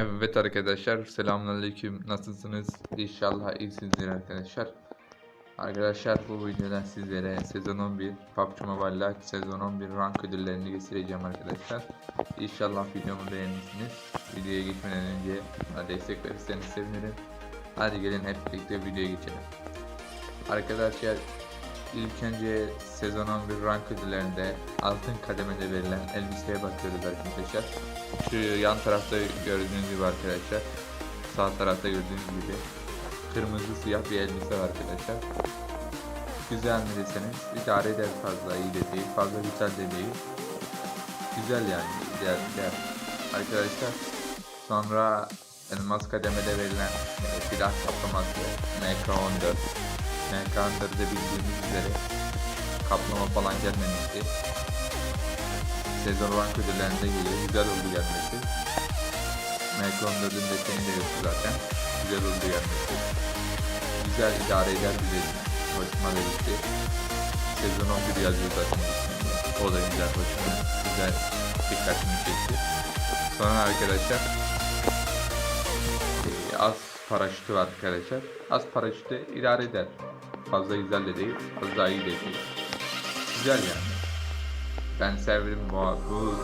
Evet arkadaşlar selamünaleyküm. Nasılsınız? İnşallah iyisinizdir arkadaşlar. Arkadaşlar bu videoda sizlere sezon 11 PUBG Mobile Lite sezon 11 rank ödüllerini göstereceğim arkadaşlar. İnşallah videomu beğenirsiniz. Videoya geçmeden önce bana destek verirseniz sevinirim. Hadi gelin hep birlikte videoya geçelim. Arkadaşlar ilk önce sezon 11 rank ödüllerinde altın kademede verilen elbiseye bakıyoruz arkadaşlar. Şu yan tarafta gördüğünüz gibi arkadaşlar sağ tarafta gördüğünüz gibi kırmızı siyah bir elbise var arkadaşlar. Güzel mi deseniz idare eder fazla iyi de değil fazla güzel de değil. Güzel yani ideal, ideal. arkadaşlar sonra elmas kademede verilen e, silah kaplaması MK14 MK14'de bildiğimiz üzere kaplama falan gelmemişti sezon rank ödüllerinde geliyor. Güzel oldu gelmesi. MK14'ün deseni de yoktu zaten. Güzel oldu gelmesi. Güzel idare eder dedim. Hoşuma da gitti. Sezon 11 yazıyor zaten. O da güzel, hoşuma güzel dikkatimi çekti. Sonra arkadaşlar e, az paraşütü var arkadaşlar. Az paraşütü idare eder. Fazla güzel de değil, fazla iyi de değil. Güzel yani. Ben sevdim bu, bu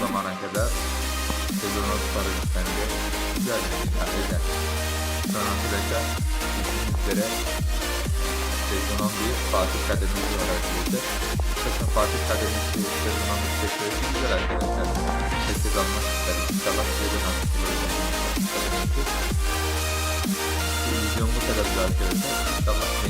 zamana kadar sezonu paraşütten de güzel bir idare eder. Sonra arkadaşlar üzere sezon 11 Fatih Kademisi var arkadaşlar. Bakın Fatih Kademisi sezon 11 teknolojisi güzel arkadaşlar. Herkes almak ister. İnşallah de nasip olur. Bu videom bu kadar arkadaşlar. İnşallah.